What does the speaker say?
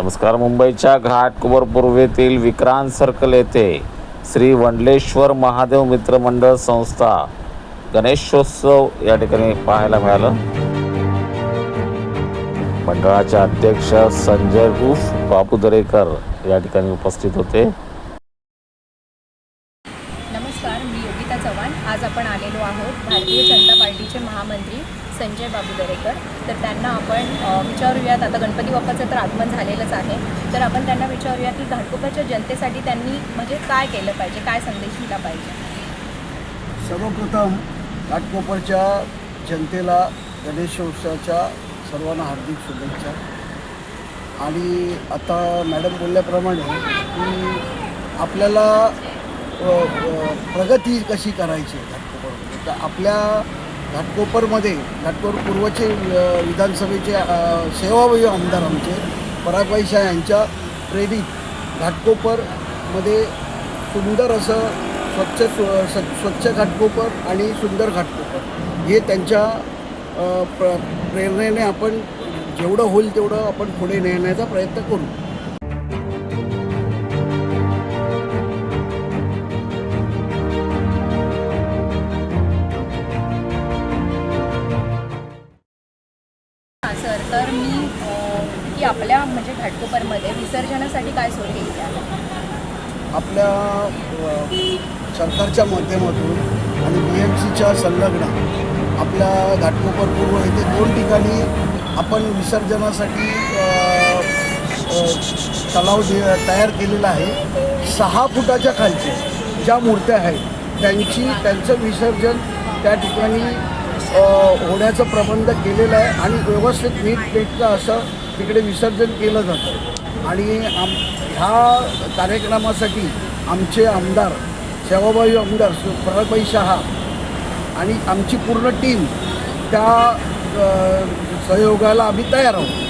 नमस्कार मुंबईच्या घाटकोपर पूर्वेतील विक्रांत सर्कल येथे श्री वंडलेश्वर महादेव मित्र मंडळ संस्था गणेशोत्सव या ठिकाणी पाहायला मिळालं. मंडळाचे अध्यक्ष संजय उफ बापू दरेकर या ठिकाणी उपस्थित होते. नमस्कार मी योगिता चव्हाण. आज आपण आलेलो आहोत भारतीय जनता पार्टीचे महामंत्री संजय बाबू दरेकर. तर त्यांना आपण विचारूयात. आता गणपती बाप्पाचं तर आगमन झालेलंच आहे. तर आपण त्यांना विचारूया की घाटकोपरच्या जनतेसाठी त्यांनी म्हणजे काय केलं पाहिजे? काय संदेश दिला पाहिजे? सर्वप्रथम घाटकोपरच्या जनतेला गणेशोत्सवाच्या सर्वांना हार्दिक शुभेच्छा. आणि आता मॅडम बोलल्याप्रमाणे की आपल्याला प्रगती कशी करायची आहे घाटकोपरमध्ये? तर आपल्या घाटकोपरमध्ये घाटकोपर पूर्वचे विधानसभेचे सेवाभावी आमदार आमचे परागबाई शाह यांच्या प्रेरित घाटकोपरमध्ये सुंदर असं स्वच्छ स्व- स्वच्छ घाटकोपर आणि सुंदर घाटकोपर. हे त्यांच्या प्र प्रेरणेने आपण जेवढं होईल तेवढं आपण पुढे नेण्याचा प्रयत्न करू. तर मी की आपल्या म्हणजे घाटकोपरमध्ये विसर्जनासाठी काय सोय केली आहे? आपल्या सरकारच्या माध्यमातून आणि बी एम सीच्या संलग्न आपल्या घाटकोपर पूर्व येथे दोन ठिकाणी आपण विसर्जनासाठी तलाव दे तयार केलेला आहे. सहा फुटाच्या खालचे ज्या मूर्त्या आहेत त्यांची त्यांचं विसर्जन त्या ठिकाणी होण्याचा प्रबंध केलेला आहे आणि व्यवस्थित नीटनेटकं असं तिकडे विसर्जन केलं जातं. आणि आम ह्या कार्यक्रमासाठी आमचे आमदार सेवाबाई आमदार सु- शहा आणि आमची पूर्ण टीम त्या सहयोगाला आम्ही तयार आहोत.